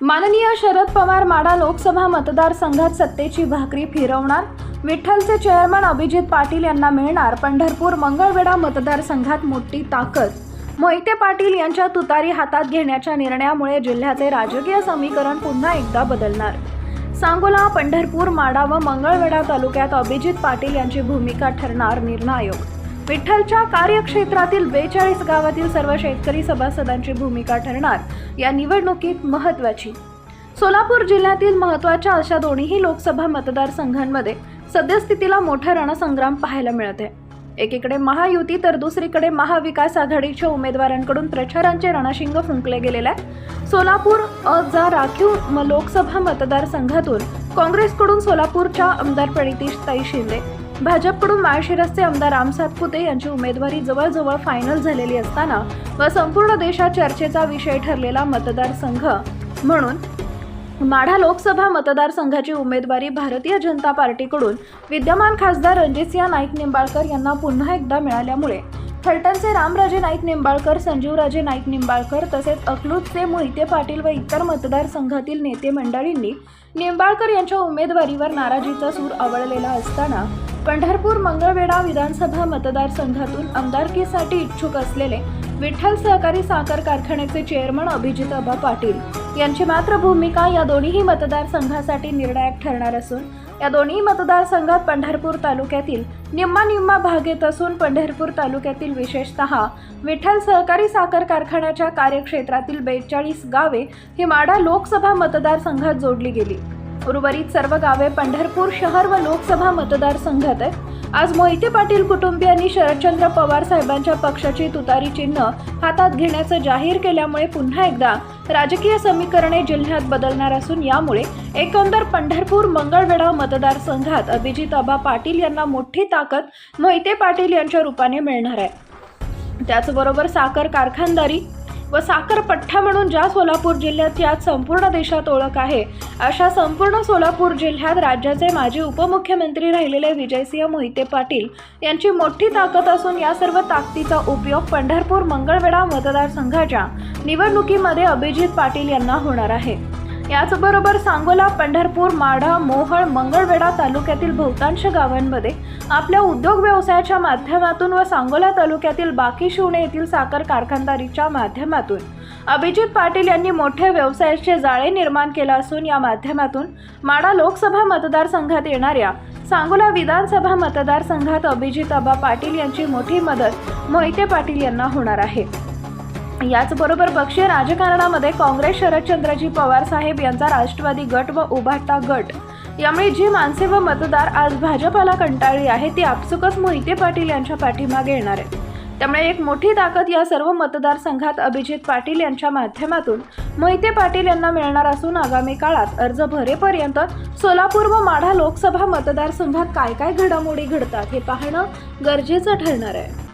माननीय शरद पवार माडा लोकसभा मतदारसंघात सत्तेची भाकरी फिरवणार. विठ्ठलचे चेअरमन अभिजित पाटील यांना मिळणार. पंढरपूर मंगळवेढा मतदारसंघात मोठी ताकद. मोहिते पाटील यांच्या तुतारी हातात घेण्याच्या निर्णयामुळे जिल्ह्याचे राजकीय समीकरण पुन्हा एकदा बदलणार. सांगोला पंढरपूर माडा व मंगळवेढा तालुक्यात अभिजित पाटील यांची भूमिका ठरणार निर्णायक. विठ्ठलच्या कार्यक्षेत्रातील बेचाळीस गावातील सर्व शेतकरी सभासदांची भूमिका ठरणार. या निवडणुकीत महत्त्वाची. सोलापूर जिल्ह्यातील महत्त्वाच्या अशा दोन्हीही लोकसभा मतदारसंघांमध्ये सद्यस्थितीला मोठा रणसंग्राम पाहायला मिळत आहे एकीकडे महायुती तर दुसरीकडे महाविकास आघाडीच्या उमेदवारांकडून प्रचारांचे रणशिंग फुंकले गेलेले आहे सोलापूर अ जा राखीव म- लोकसभा मतदारसंघातून काँग्रेसकडून सोलापूरच्या आमदार प्रणितीताई शिंदे भाजपकडून माळशिरसचे आमदार राम सातपुते यांची उमेदवारी जवळजवळ फायनल झालेली असताना व संपूर्ण देशात चर्चेचा विषय ठरलेला मतदारसंघ. म्हणून माढा लोकसभा मतदारसंघाची उमेदवारी भारतीय जनता पार्टीकडून विद्यमान खासदार रणजितसिंह नाईक निंबाळकर यांना पुन्हा एकदा मिळाल्यामुळे फलटणचे रामराजे नाईक निंबाळकर संजीवराजे नाईक निंबाळकर तसेच अकलूजचे मोहिते पाटील व इतर मतदारसंघातील नेते मंडळींनी निंबाळकर यांच्या उमेदवारीवर नाराजीचा सूर आवळलेला असताना पंढरपूर मंगळवेढा विधानसभा मतदारसंघातून आमदारकीसाठी इच्छुक असलेले विठ्ठल सहकारी साखर कारखान्याचे चेअरमन अभिजित अबा पाटील यांची मात्र भूमिका या दोन्ही मतदारसंघासाठी निर्णायक ठरणार असून या दोन्ही मतदारसंघात पंढरपूर तालुक्यातील निम्मा निम्मा भाग येत असून पंढरपूर तालुक्यातील विशेषतः विठ्ठल सहकारी साखर कारखान्याच्या कार्यक्षेत्रातील बेचाळीस गावे ही माढा लोकसभा मतदारसंघात जोडली गेली. उर्वरित सर्व गावे पंढरपूर शहर व लोकसभा मतदारसंघात आहेत. आज मोहिते पाटील कुटुंबियांनी शरदचंद्र पवार साहेबांच्या पक्षाची तुतारी चिन्ह हातात घेण्याचं जाहीर केल्यामुळे पुन्हा एकदा राजकीय समीकरणे जिल्ह्यात बदलणार असून यामुळे एकंदर पंढरपूर मंगळवेढा मतदारसंघात अभिजित अबा पाटील यांना मोठी ताकद मोहिते पाटील यांच्या रूपाने मिळणार आहे. त्याचबरोबर साखर कारखानदारी व साखर पठ्ठा म्हणून ज्या सोलापूर जिल्ह्याची आज संपूर्ण देशात ओळख आहे अशा संपूर्ण सोलापूर जिल्ह्यात राज्याचे माजी उपमुख्यमंत्री राहिलेले विजयसिंह मोहिते पाटील यांची मोठी ताकद असून या सर्व ताकदीचा उपयोग पंढरपूर मंगळवेढा मतदारसंघाच्या निवडणुकीमध्ये अभिजित पाटील यांना होणार आहे. याचबरोबर सांगोला पंढरपूर माढा मोहळ मंगळवेढा तालुक्यातील बहुतांश गावांमध्ये आपल्या उद्योग व्यवसायाच्या माध्यमातून व सांगोला तालुक्यातील बाकी शिवणे येथील साखर कारखानदारीच्या माध्यमातून अभिजित पाटील यांनी मोठ्या व्यवसायाचे जाळे निर्माण केले असून या माध्यमातून माढा लोकसभा मतदारसंघात येणाऱ्या सांगोला विधानसभा मतदारसंघात अभिजित अबा पाटील यांची मोठी मदत मोहिते पाटील यांना होणार आहे. याचबरोबर पक्षीय राजकारणामध्ये काँग्रेस शरदचंद्रजी पवार साहेब यांचा राष्ट्रवादी गट व उभाटा गट. यामुळे जी माणसे व मतदार आज भाजपाला कंटाळली आहे ती आपसुकच मोहिते पाटील यांच्या पाठीमागे येणार आहे त्यामुळे एक मोठी ताकद या सर्व मतदारसंघात अभिजित पाटील यांच्या माध्यमातून मोहिते पाटील यांना मिळणार असून आगामी काळात अर्ज भरेपर्यंत सोलापूर व माढा लोकसभा मतदारसंघात काय काय घडामोडी घडतात हे पाहणं गरजेचं ठरणार आहे.